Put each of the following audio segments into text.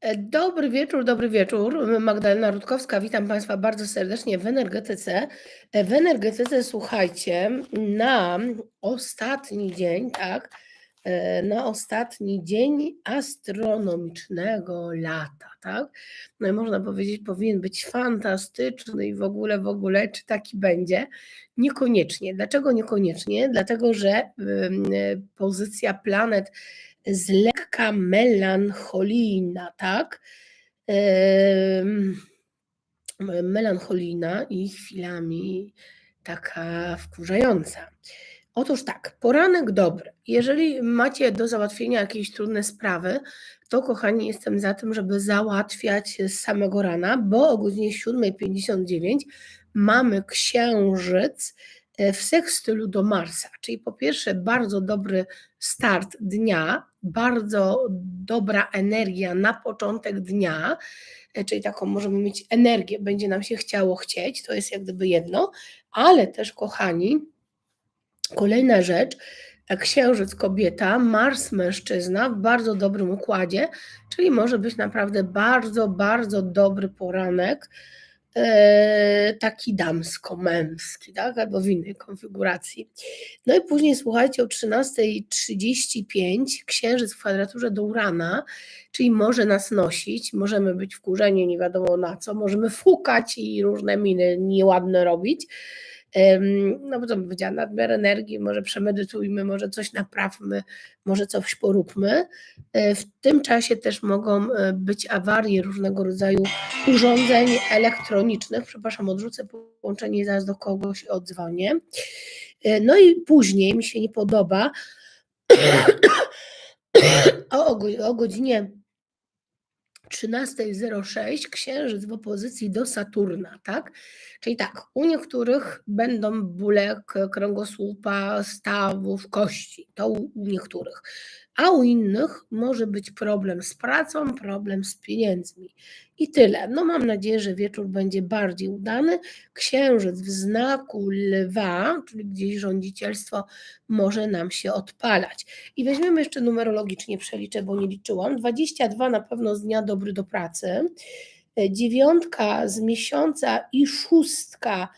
E, Dobry wieczór, dobry wieczór. Magdalena Rutkowska, witam Państwa bardzo serdecznie w energetyce. E, W energetyce, słuchajcie, na ostatni dzień, tak, e, na ostatni dzień astronomicznego lata, tak? No i można powiedzieć, powinien być fantastyczny i w ogóle, w ogóle, czy taki będzie? Niekoniecznie. Dlaczego niekoniecznie? Dlatego, że pozycja planet z lekka melancholijna, tak? Melancholijna i chwilami taka wkurzająca. Otóż tak, poranek dobry. Jeżeli macie do załatwienia jakieś trudne sprawy, to kochani, jestem za tym, żeby załatwiać z samego rana, bo o godzinie 7.59 mamy księżyc w sekstylu do Marsa, czyli po pierwsze bardzo dobry start dnia, bardzo dobra energia na początek dnia, e, czyli taką możemy mieć energię, będzie nam się chciało chcieć, to jest jak gdyby jedno, ale też kochani, kolejna rzecz, e, księżyc kobieta, Mars mężczyzna w bardzo dobrym układzie, czyli może być naprawdę bardzo, bardzo dobry poranek, e, taki damsko-męski, tak? albo w innej konfiguracji. No i później słuchajcie, o 13.35 księżyc w kwadraturze do Urana, czyli może nas nosić, możemy być wkurzeni nie wiadomo na co, możemy fukać i różne miny nieładne robić. No bo to powiedziała, nadmiar energii, może przemedytujmy, może coś naprawmy, może coś poróbmy. E, W tym czasie też mogą e, być awarie różnego rodzaju urządzeń elektronicznych. Przepraszam, odrzucę połączenie i zaraz do kogoś odzwonię. E, No i później mi się nie podoba o, o godzinie 13.06 księżyc w opozycji do Saturna, tak? Czyli tak, u niektórych będą bóle kręgosłupa, stawów, kości, to u niektórych, a u innych może być problem z pracą, problem z pieniędzmi. I tyle. No mam nadzieję, że wieczór będzie bardziej udany. Księżyc w znaku lwa, czyli gdzieś rządzicielstwo, może nam się odpalać. I weźmiemy jeszcze numerologicznie, przeliczę, bo nie liczyłam. 22 na pewno z dnia dobry do pracy, dziewiątka z miesiąca i szóstka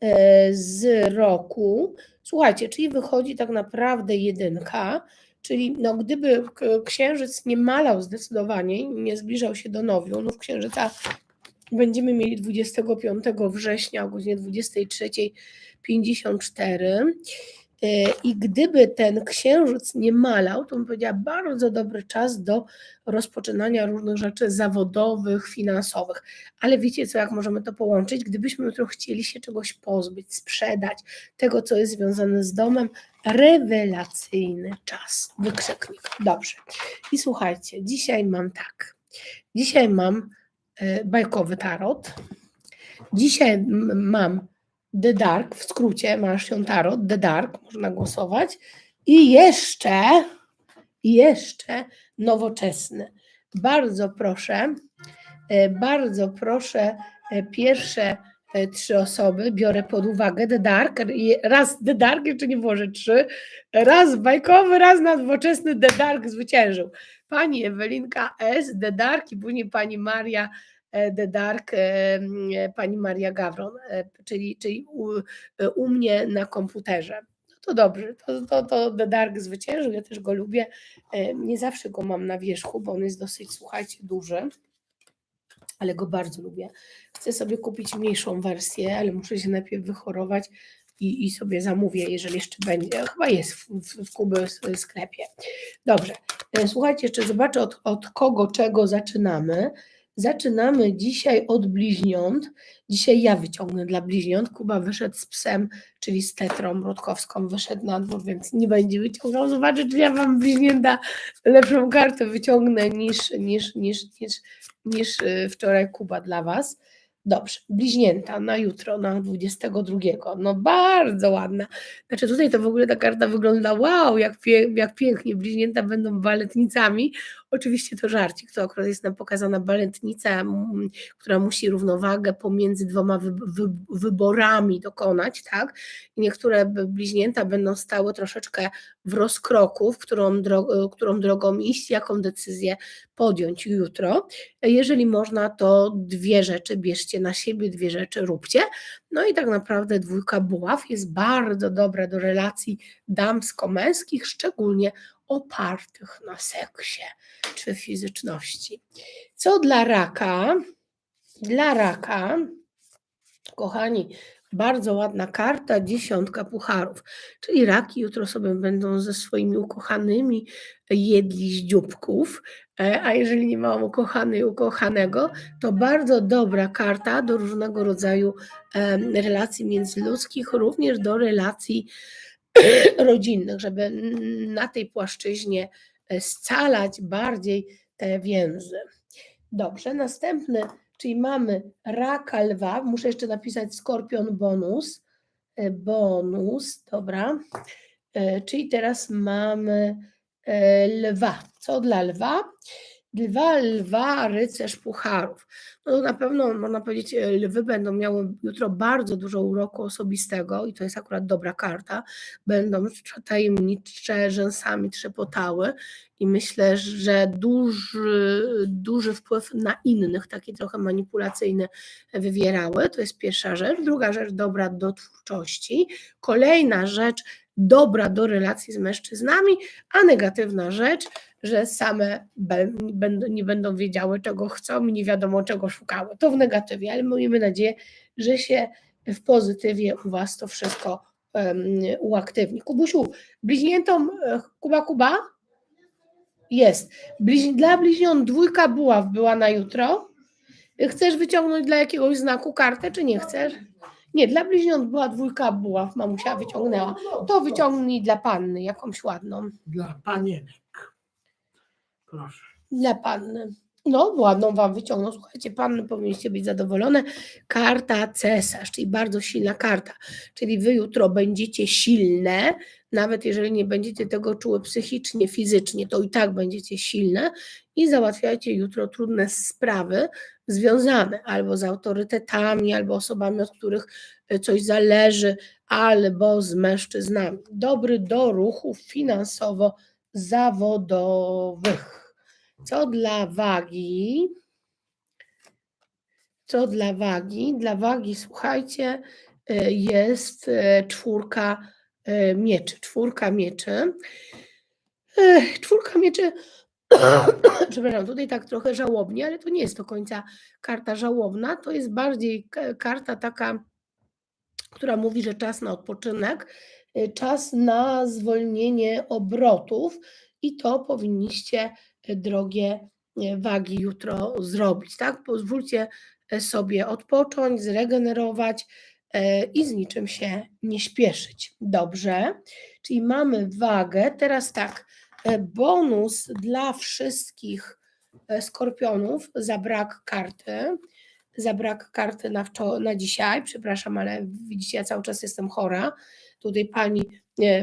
e, z roku. Słuchajcie, czyli wychodzi tak naprawdę jedynka, czyli no, gdyby księżyc nie malał zdecydowanie, nie zbliżał się do nowionów księżyca, będziemy mieli 25 września o godzinie 23.54. E, I gdyby ten księżyc nie malał, to bym powiedziała, bardzo dobry czas do rozpoczynania różnych rzeczy zawodowych, finansowych. Ale wiecie co, jak możemy to połączyć? Gdybyśmy jutro chcieli się czegoś pozbyć, sprzedać, tego, co jest związane z domem, rewelacyjny czas. Wykrzyknik. Dobrze. I słuchajcie, dzisiaj mam tak. Dzisiaj mam e, bajkowy tarot. Dzisiaj mam The Dark, w skrócie masz się tarot, The Dark, można głosować. I jeszcze, jeszcze nowoczesny. Bardzo proszę, e, bardzo proszę, e, pierwsze trzy osoby biorę pod uwagę The Dark, raz The Dark, jeszcze nie włożę trzy, raz bajkowy, raz nowoczesny The Dark zwyciężył. Pani Ewelinka S, The Dark i później pani Maria e, The Dark, e, e, pani Maria Gawron, e, czyli, czyli u, e, u mnie na komputerze. No to dobrze, to, to, to The Dark zwyciężył, ja też go lubię. E, Nie zawsze go mam na wierzchu, bo on jest dosyć, słuchajcie, duży, ale go bardzo lubię. Chcę sobie kupić mniejszą wersję, ale muszę się najpierw wychorować i, i sobie zamówię, jeżeli jeszcze będzie. Chyba jest w, w, w Kuby s- sklepie. Dobrze, e, słuchajcie, jeszcze zobaczę od, od kogo, czego zaczynamy. Zaczynamy dzisiaj od bliźniąt. Dzisiaj ja wyciągnę dla bliźniąt. Kuba wyszedł z psem, czyli z Tetrą Rutkowską, wyszedł na dwór, więc nie będzie wyciągał. Zobaczę, czy ja wam bliźnięta lepszą kartę wyciągnę niż, niż, niż, niż, niż y, wczoraj Kuba dla was. Dobrze, bliźnięta na jutro, na 22. No bardzo ładna. Znaczy tutaj to w ogóle ta karta wygląda wow, jak, pie, jak pięknie. Bliźnięta będą baletnicami. Oczywiście to żarcik, to akurat jest nam pokazana baletnica, która musi równowagę pomiędzy dwoma wy, wy, wyborami dokonać, tak? I niektóre bliźnięta będą stały troszeczkę w rozkroku, w którą, dro, którą drogą iść, jaką decyzję podjąć jutro. Jeżeli można, to dwie rzeczy bierzcie na siebie, dwie rzeczy róbcie. No i tak naprawdę dwójka buław jest bardzo dobra do relacji damsko-męskich, szczególnie opartych na seksie czy fizyczności. Co dla raka? Dla raka, kochani, bardzo ładna karta, dziesiątka pucharów. Czyli raki jutro sobie będą ze swoimi ukochanymi jedli z dzióbków, e, a jeżeli nie ma ukochany i ukochanego, to bardzo dobra karta do różnego rodzaju relacji międzyludzkich, również do relacji rodzinnych, żeby na tej płaszczyźnie e, scalać bardziej te więzy. Dobrze, następny, czyli mamy raka lwa, muszę jeszcze napisać skorpion bonus, e, bonus, dobra, E, czyli teraz mamy lwa. Co dla lwa? Dwa lwa, rycerz pucharów. No na pewno można powiedzieć, e, lwy będą miały jutro bardzo dużo uroku osobistego i to jest akurat dobra karta. Będą tajemnicze rzęsami trzepotały i myślę, że duży, duży wpływ na innych, taki trochę manipulacyjny wywierały. To jest pierwsza rzecz. Druga rzecz, dobra do twórczości. Kolejna rzecz, dobra do relacji z mężczyznami, a negatywna rzecz, że same będą, nie będą wiedziały, czego chcą i nie wiadomo, czego szukały. To w negatywie, ale miejmy nadzieję, że się w pozytywie u Was to wszystko um, uaktywni. Kubusiu, bliźniętom e, Kuba Kuba? Jest. Bliź, dla bliźniąt dwójka buław była na jutro. Chcesz wyciągnąć dla jakiegoś znaku kartę, czy nie chcesz? Nie, dla bliźniąt była dwójka buław, mamusia wyciągnęła. To wyciągnij dla panny jakąś ładną. Dla panienek. Proszę. Dla panny. No, ładną wam wyciągnął. Słuchajcie, panny powinniście być zadowolone. Karta cesarz, czyli bardzo silna karta. Czyli wy jutro będziecie silne, nawet jeżeli nie będziecie tego czuły psychicznie, fizycznie, to i tak będziecie silne i załatwiajcie jutro trudne sprawy związane albo z autorytetami, albo osobami, od których e, coś zależy, albo z mężczyznami. Dobry do ruchów finansowo-zawodowych. Co dla wagi? Co dla wagi? Dla wagi, słuchajcie, y, jest y, czwórka y, mieczy. Czwórka mieczy. Czwórka mieczy. Przepraszam, tutaj tak trochę żałobnie, ale to nie jest do końca karta żałobna. To jest bardziej karta taka, która mówi, że czas na odpoczynek, czas na zwolnienie obrotów i to powinniście, drogie y, wagi, jutro zrobić. Tak? Pozwólcie y, sobie odpocząć, zregenerować y, i z niczym się nie śpieszyć. Dobrze, czyli mamy wagę. Teraz tak, bonus dla wszystkich skorpionów za brak karty za brak karty na, na dzisiaj. Przepraszam, ale widzicie, ja cały czas jestem chora. Tutaj pani, e,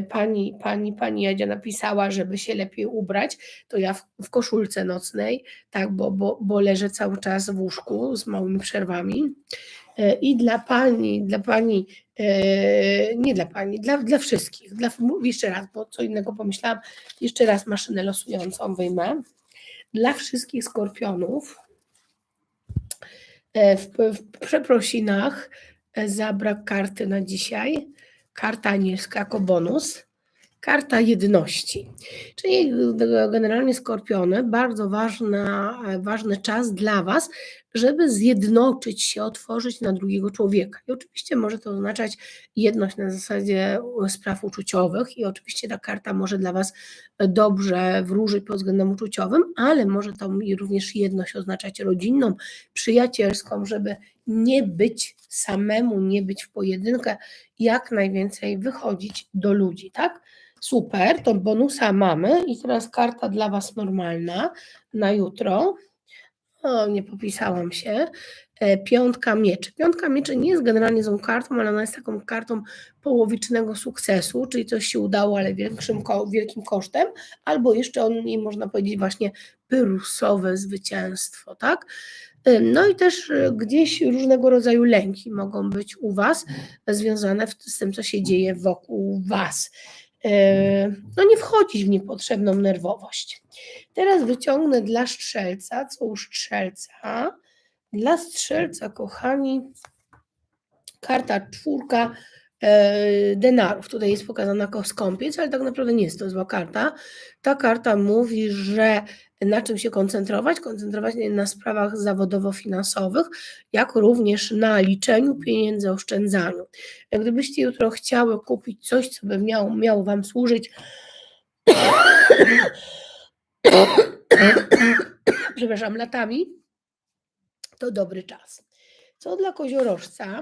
pani, pani, pani Jadzia napisała, żeby się lepiej ubrać. To ja w, w koszulce nocnej, tak, bo, bo, bo leżę cały czas w łóżku z małymi przerwami. E, I dla pani, dla pani, e, nie dla pani, dla, dla wszystkich. Dla, jeszcze raz, bo co innego pomyślałam. Jeszcze raz maszynę losującą wyjmę. Dla wszystkich skorpionów e, w, w przeprosinach za brak karty na dzisiaj. Karta anielska jako bonus. Karta jedności. Czyli e, generalnie skorpiony, bardzo ważna, e, ważny czas dla Was, żeby zjednoczyć się, otworzyć na drugiego człowieka. I oczywiście może to oznaczać jedność na zasadzie spraw uczuciowych i oczywiście ta karta może dla Was dobrze wróżyć pod względem uczuciowym, ale może to również jedność oznaczać rodzinną, przyjacielską, żeby nie być samemu, nie być w pojedynkę, jak najwięcej wychodzić do ludzi, tak? Super, to bonusa mamy i teraz karta dla Was normalna na jutro. O, nie popisałam się. E, Piątka mieczy. Piątka mieczy nie jest generalnie złą kartą, ale ona jest taką kartą połowicznego sukcesu, czyli coś się udało, ale większym, wielkim kosztem, albo jeszcze o niej można powiedzieć właśnie pyrusowe zwycięstwo, tak? E, No i też e, gdzieś różnego rodzaju lęki mogą być u Was związane z tym, co się dzieje wokół Was. E, No nie wchodzić w niepotrzebną nerwowość. Teraz wyciągnę dla strzelca, co u strzelca. Dla strzelca, kochani, karta czwórka denarów. Tutaj jest pokazana skąpiec, ale tak naprawdę nie jest to zła karta. Ta karta mówi, że na czym się koncentrować? Koncentrować się na sprawach zawodowo-finansowych, jak również na liczeniu pieniędzy, oszczędzaniu. Gdybyście jutro chciały kupić coś, co by miało, miało Wam służyć przepraszam, latami, to dobry czas. Co dla koziorożca?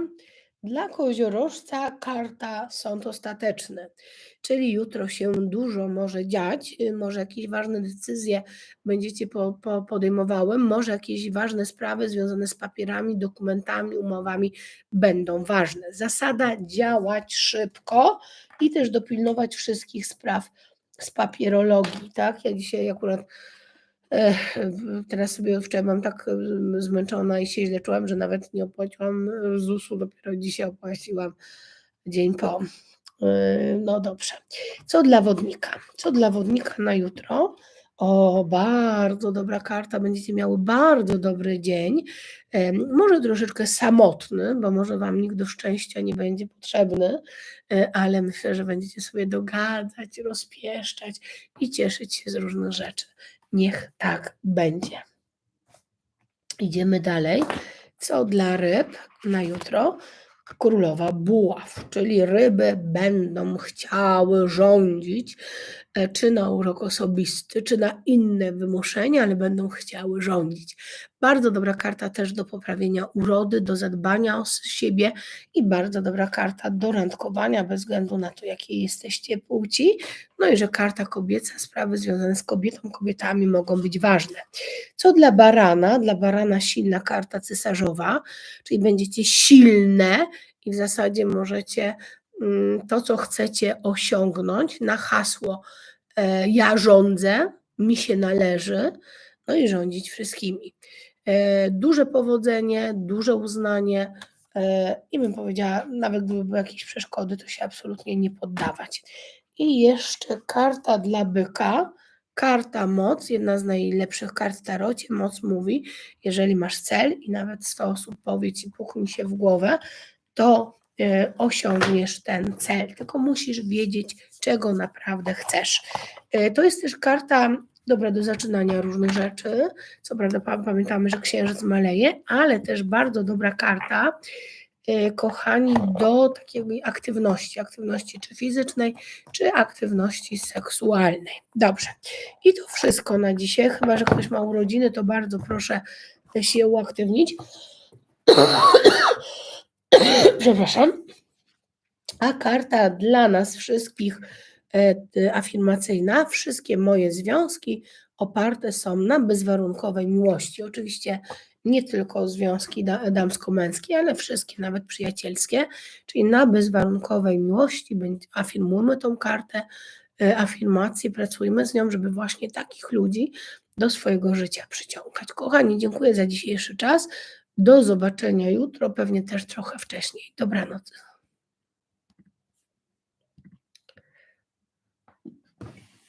Dla koziorożca karta sąd ostateczny, czyli jutro się dużo może dziać, może jakieś ważne decyzje będziecie po, po podejmowały, może jakieś ważne sprawy związane z papierami, dokumentami, umowami będą ważne. Zasada działać szybko i też dopilnować wszystkich spraw z papierologii, tak? Ja dzisiaj akurat teraz sobie wczoraj byłam tak zmęczona i się źle czułam, że nawet nie opłaciłam e, ZUS-u, dopiero dzisiaj opłaciłam dzień po. Yy, No dobrze. Co dla wodnika? Co dla wodnika na jutro? O, bardzo dobra karta. Będziecie miały bardzo dobry dzień. Może troszeczkę samotny, bo może Wam nikt do szczęścia nie będzie potrzebny, e, ale myślę, że będziecie sobie dogadzać, rozpieszczać i cieszyć się z różnych rzeczy. Niech tak będzie. Idziemy dalej. Co dla ryb na jutro? Królowa buław, czyli ryby będą chciały rządzić, e, czy na urok osobisty, czy na inne wymuszenia, ale będą chciały rządzić. Bardzo dobra karta też do poprawienia urody, do zadbania o siebie i bardzo dobra karta do randkowania, bez względu na to, jakiej jesteście płci. No i że karta kobieca, sprawy związane z kobietą, kobietami mogą być ważne. Co dla barana? Dla barana silna karta cesarzowa, czyli będziecie silne i w zasadzie możecie mm, to, co chcecie osiągnąć na hasło e, ja rządzę, mi się należy, no i rządzić wszystkimi. E, Duże powodzenie, duże uznanie e, i bym powiedziała, nawet gdyby były jakieś przeszkody, to się absolutnie nie poddawać. I jeszcze karta dla byka, karta moc, jedna z najlepszych kart w tarocie. Moc mówi, jeżeli masz cel i nawet 100 osób powie ci, puchnij się w głowę, to e, osiągniesz ten cel, tylko musisz wiedzieć, czego naprawdę chcesz. To jest też karta dobra do zaczynania różnych rzeczy. Co prawda pa- pamiętamy, że księżyc maleje, ale też bardzo dobra karta, e, kochani, do takiej aktywności, aktywności czy fizycznej, czy aktywności seksualnej. Dobrze. I to wszystko na dzisiaj. Chyba, że ktoś ma urodziny, to bardzo proszę się uaktywnić. Przepraszam. A karta dla nas wszystkich afirmacyjna. Wszystkie moje związki oparte są na bezwarunkowej miłości. Oczywiście nie tylko związki da- damsko-męskie, ale wszystkie, nawet przyjacielskie, czyli na bezwarunkowej miłości. Afirmujmy tą kartę, e, afirmację, pracujmy z nią, żeby właśnie takich ludzi do swojego życia przyciągać. Kochani, dziękuję za dzisiejszy czas. Do zobaczenia jutro, pewnie też trochę wcześniej. Dobranoc.